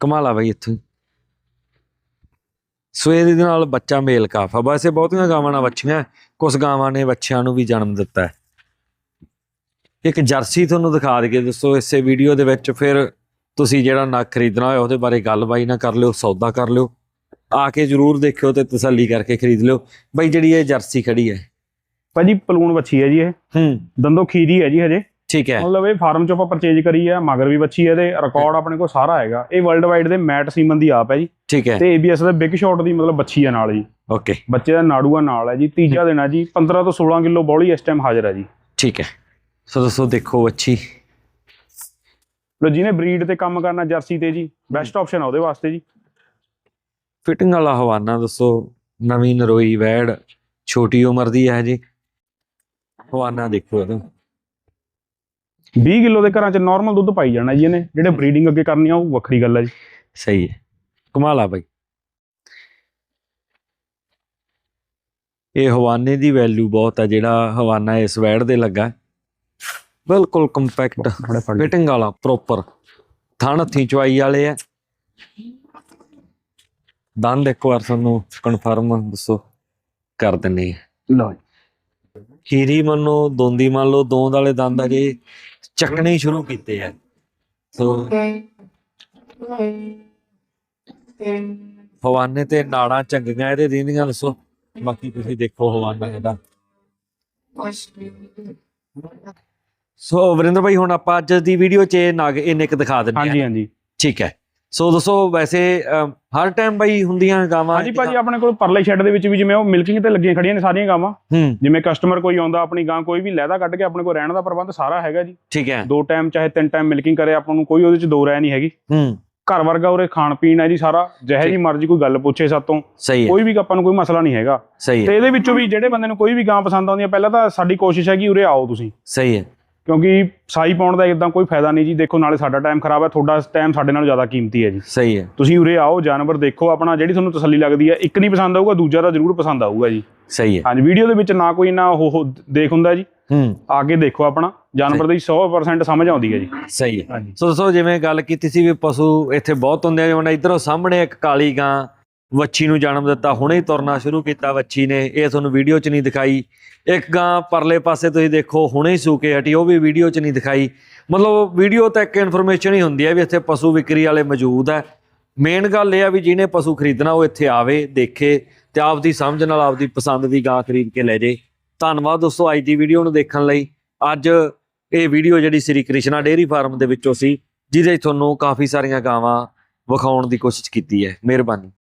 ਕਮਾਲ ਆ ਬਈ ਇੱਥੋਂ ਹੀ। ਸੋ ਇਹਦੇ ਨਾਲ ਬੱਚਾ ਮੇਲ ਕਾਫਾ ਵੈਸੇ ਬਹੁਤੀਆਂ ਗਾਵਾਂ ਨਾਲ ਵੱਛੀਆਂ ਕੁਝ ਗਾਵਾਂ ਨੇ ਬੱਚਿਆਂ ਨੂੰ ਵੀ ਜਨਮ ਦਿੱਤਾ ਹੈ। ਇੱਕ ਜਰਸੀ ਤੁਹਾਨੂੰ ਦਿਖਾ ਦਈਏ ਦੋਸਤੋ ਇਸੇ ਵੀਡੀਓ ਦੇ ਵਿੱਚ ਫਿਰ ਤੁਸੀਂ ਜਿਹੜਾ ਨਗ ਖਰੀਦਣਾ ਹੋਇਆ ਉਹਦੇ ਬਾਰੇ ਗੱਲਬਾਈ ਨਾ ਕਰ ਲਿਓ ਸੌਦਾ ਕਰ ਲਿਓ। ਆ ਕੇ ਜਰੂਰ ਦੇਖਿਓ ਤੇ ਤਸੱਲੀ ਕਰਕੇ ਖਰੀਦ ਲਿਓ। ਬਈ ਜਿਹੜੀ ਇਹ ਜਰਸੀ ਖੜੀ ਹੈ। ਭਾਜੀ ਪਲੂਣ ਬੱਚੀ ਹੈ ਜੀ ਇਹ। ਹੂੰ। ਦੰਦੋ ਖੀਰੀ ਹੈ ਜੀ ਹਜੇ। ਠੀਕ ਹੈ। ਮਤਲਬ ਇਹ ਫਾਰਮ ਚੋਂ ਆਪਾਂ ਪਰਚੇਜ ਕਰੀ ਹੈ ਮਗਰ ਵੀ ਬੱਚੀ ਹੈ ਤੇ ਰਿਕਾਰਡ ਆਪਣੇ ਕੋਲ ਸਾਰਾ ਹੈਗਾ। ਇਹ ਵਰਲਡ ਵਾਈਡ ਦੇ ਮੈਟ ਸੀਮਨ ਦੀ ਆਪ ਹੈ ਜੀ। ਠੀਕ ਹੈ। ਤੇ ABS ਦਾ ਬਿਗ ਸ਼ਾਟ ਦੀ ਮਤਲਬ ਬੱਚੀ ਹੈ ਨਾਲ ਜੀ। ਓਕੇ ਬੱਚੇ ਦਾ ਨਾੜੂਆ ਨਾਲ ਹੈ ਜੀ। ਤੀਜਾ ਦਿਨ ਹੈ ਜੀ। 15 ਤੋਂ 16 ਕਿਲੋ ਬੋਲੀ ਇਸ ਟਾਈਮ ਹਾਜ਼ਰ ਹੈ ਜੀ। ਠੀਕ ਹੈ। ਸੋ ਦੋਸਤੋ ਦੇਖੋ ਅੱਛੀ। ਲੋ ਜਿਹਨੇ ਬਰੀਡ ਤੇ ਕੰਮ ਕਰਨਾ ਜਰਸੀ ਤੇ ਜੀ। ਬੈਸਟ ਆਪਸ਼ਨ ਆ ਉਹਦੇ ਵਾਸਤੇ ਜੀ। ਫਿਟਿੰਗ ਵਾਲਾ ਹਵਾਨਾ ਦੱਸੋ ਨਵੀਂ ਨਰੋਈ ਵੈੜ ਛੋਟੀ ਉਮਰ ਦੀ ਹੈ ਜੀ। ਹਵਾਨਾ ਦੇਖੋ ਇਹਦਾ। 20 ਕਿਲੋ ਦੇ ਘਰਾਂ 'ਚ ਨਾਰਮਲ ਦੁੱਧ ਪਾਈ ਜਾਣਾ ਜੀ ਇਹਨੇ। ਜਿਹੜੇ ਬਰੀਡਿੰਗ ਅੱਗੇ ਕਰਨੀ ਆ ਉਹ ਵੱਖਰੀ ਗੱਲ ਹੈ ਜੀ। ਸਹੀ ਹੈ। ਕਮਾਲ ਆ ਬਾਈ। ਇਹ ਹਵਾਨੇ ਦੀ ਵੈਲਿਊ ਬਹੁਤ ਹੈ ਜਿਹੜਾ ਹਵਾਨਾ ਇਸ ਵੈੜ ਦੇ ਲੱਗਾ। ਬਿਲਕੁਲ ਕੰਪੈਕਟ ਫਿਟਿੰਗ ਵਾਲਾ ਪ੍ਰੋਪਰ ਥਣ ਹੱਥੀਂ ਚਵਾਈ ਵਾਲੇ ਆ। ਦੰਦ ਇੱਕ ਵਾਰ ਤੁਹਾਨੂੰ ਕਨਫਰਮ ਦੱਸੋ ਕਰ ਦਿੰਨੇ ਲਓ ਜੀ। ਖੀਰੀ ਮੰਨੋ ਦੋਂਦੀ ਮੰਨ ਲਓ ਦੋਂਦ ਵਾਲੇ ਦੰਦ ਅਜੇ ਚੱਕਣੇ ਸ਼ੁਰੂ ਕੀਤੇ ਆ। ਸੋ ਹਵਾਨੇ ਤੇ ਨਾੜਾਂ ਚੰਗੀਆਂ ਇਹਦੇ ਦੀਂਦੀਆਂ ਦੱਸੋ। ਬਾਕੀ ਤੁਸੀਂ ਦੇਖੋ ਹਵਾਨਾ ਇਹਦਾ। ਸੋ ਵਰਿੰਦਰ ਭਾਈ ਹੁਣ ਆਪਾਂ ਅੱਜ ਦੀ ਵੀਡੀਓ 'ਚ ਇਹ ਨਗ ਇਹ ਨਿਕ ਦਿਖਾ ਦਿੰਦੇ ਹਾਂਜੀ ਆ। ਹਾਂਜੀ। ਠੀਕ ਹੈ। ਸੋ ਦੱਸੋ ਵੈਸੇ ਹਰ ਟਾਈਮ ਬਾਈ ਹੁੰਦੀਆਂ ਗਾਵਾਂ ਹਾਂਜੀ ਭਾਜੀ ਆਪਣੇ ਕੋਲ ਪਰਲੇ ਸ਼ੈੱਡ ਦੇ ਵਿੱਚ ਵੀ ਜਿਵੇਂ ਉਹ ਮਿਲਕਿੰਗ ਤੇ ਲੱਗੀਆਂ ਖੜੀਆਂ ਨੇ ਸਾਰੀਆਂ ਗਾਵਾਂ। ਹੂੰ। ਜਿਵੇਂ ਕਸਟਮਰ ਕੋਈ ਆਉਂਦਾ ਆਪਣੀ ਗਾਂ ਕੋਈ ਵੀ ਲੈਦਾ ਕੱਢ ਕੇ ਆਪਣੇ ਕੋਲ ਰਹਿਣ ਦਾ ਪ੍ਰਬੰਧ ਸਾਰਾ ਹੈਗਾ ਜੀ। ਠੀਕ ਹੈ। ਦੋ ਟਾਈਮ ਚਾਹੇ ਤਿੰਨ ਟਾਈਮ ਮਿਲਕਿੰਗ ਕਰੇ ਆਪਾਂ ਨੂੰ ਕੋਈ ਉਹਦੇ 'ਚ ਦੋ ਰਾਇ ਨਹੀਂ ਹੈਗੀ। ਹੂੰ। ਘਰ ਵਰਗਾ ਉਰੇ ਖਾਣ ਪੀਣ ਹੈ ਜੀ ਸਾਰਾ ਜਿਹੇ ਜੀ। ਮਰਜ਼ੀ ਕੋਈ ਗੱਲ ਪੁੱਛੇ ਸਾਤੋਂ। ਹੈ। ਕੋਈ ਵੀ ਆਪਾਂ ਨੂੰ ਕੋਈ ਮਸਲਾ ਨਹੀਂ ਹੈਗਾ। ਤੇ ਹੈ। ਇਹਦੇ ਵਿੱਚੋਂ ਵੀ ਜਿਹੜੇ ਬੰਦੇ ਨੂੰ ਕੋਈ ਵੀ ਗਾਂ ਪਸੰਦ ਆਉਂਦੀ ਹੈ ਪਹਿਲਾਂ ਤਾਂ ਸਾਡੀ ਕੋਸ਼ਿਸ਼ ਹੈ ਕਿ ਉਰੇ ਆਓ ਤੁਸੀਂ। ਸਹੀ ਹੈ। ਕਿਉਂਕਿ ਸਾਈ ਪਾਉਣ ਦਾ ਇਦਾਂ ਕੋਈ ਫਾਇਦਾ ਨਹੀਂ ਜੀ। ਦੇਖੋ ਨਾਲੇ ਸਾਡਾ ਟਾਈਮ ਖਰਾਬ ਹੈ ਤੁਹਾਡਾ ਟਾਈਮ ਸਾਡੇ ਨਾਲ ਜ਼ਿਆਦਾ ਕੀਮਤੀ ਹੈ ਜੀ। ਸਹੀ ਹੈ। ਤੁਸੀਂ ਉਰੇ ਆਓ ਜਾਨਵਰ ਦੇਖੋ ਆਪਣਾ ਜਿਹੜੀ ਤੁਹਾਨੂੰ ਤਸੱਲੀ ਲੱਗਦੀ ਹੈ ਇੱਕ ਨਹੀਂ ਪਸੰਦ ਆਊਗਾ ਦੂਜਾ ਤਾਂ ਜ਼ਰੂਰ ਪਸੰਦ ਆਊਗਾ ਜੀ। ਸਹੀ ਹੈ। ਹਾਂਜੀ ਵੀਡੀਓ ਦੇ ਵਿੱਚ ਨਾ ਕੋਈ ਨਾ ਉਹ ਦੇਖ ਹੁੰਦਾ ਜੀ। ਹੂੰ। ਆ ਕੇ ਦੇਖੋ ਆਪਣਾ ਜਾਨਵਰ ਦੀ 100% ਸਮਝ ਆਉਂਦੀ ਹੈ ਜੀ। ਸਹੀ ਹੈ। ਹਾਂਜੀ। ਸੋ ਦੋਸਤੋ ਜਿਵੇਂ ਗੱਲ ਕੀਤੀ ਸੀ ਵੀ ਪਸ਼ੂ ਇੱਥੇ ਬਹੁਤ ਹੁੰਦੇ ਆ ਜਿਵੇਂ ਇਧਰੋਂ ਸਾਹਮਣੇ ਇੱਕ ਕਾਲੀ ਗਾਂ ਵੱਛੀ ਨੂੰ ਜਨਮ ਦਿੱਤਾ, ਹੁਣੇ ਹੀ ਤੁਰਨਾ ਸ਼ੁਰੂ ਕੀਤਾ ਵੱਛੀ ਨੇ, ਇਹ ਤੁਹਾਨੂੰ ਵੀਡੀਓ 'ਚ ਨਹੀਂ ਦਿਖਾਈ। ਇੱਕ ਗਾਂ ਪਰਲੇ ਪਾਸੇ ਤੁਸੀਂ ਦੇਖੋ, ਹੁਣੇ ਹੀ ਸੂ ਕੇ ਹਟੀ, ਉਹ ਵੀ ਵੀਡੀਓ 'ਚ ਨਹੀਂ ਦਿਖਾਈ। ਮਤਲਬ ਵੀਡੀਓ ਤਾਂ ਇੱਕ ਇਨਫੋਰਮੇਸ਼ਨ ਹੀ ਹੁੰਦੀ ਹੈ ਵੀ ਇੱਥੇ ਪਸ਼ੂ ਵਿਕਰੀ ਵਾਲੇ ਮੌਜੂਦ ਹੈ। ਮੇਨ ਗੱਲ ਇਹ ਆ ਵੀ ਜਿਹਨੇ ਪਸ਼ੂ ਖਰੀਦਣਾ, ਉਹ ਇੱਥੇ ਆਵੇ, ਦੇਖੇ ਤੇ ਆਪਦੀ ਸਮਝ ਨਾਲ ਆਪਦੀ ਪਸੰਦ ਦੀ ਗਾਂ ਖਰੀਦ ਕੇ ਲੈ ਜੇ। ਧੰਨਵਾਦ ਦੋਸਤੋ ਅੱਜ ਦੀ ਵੀਡੀਓ ਨੂੰ ਦੇਖਣ ਲਈ। ਅੱਜ ਇਹ ਵੀਡੀਓ ਜਿਹੜੀ ਸ੍ਰੀ ਕ੍ਰਿਸ਼ਨਾ ਡੇਅਰੀ ਫਾਰਮ ਦੇ ਵਿੱਚੋਂ ਸੀ, ਜਿਹਦੇ 'ਚ ਤੁਹਾਨੂੰ ਕਾਫੀ ਸਾਰੀਆਂ ਗਾਵਾਂ ਵਿਖਾਉਣ ਦੀ ਕੋਸ਼ਿਸ਼ ਕੀਤੀ ਹੈ। ਮਿਹਰਬਾਨੀ।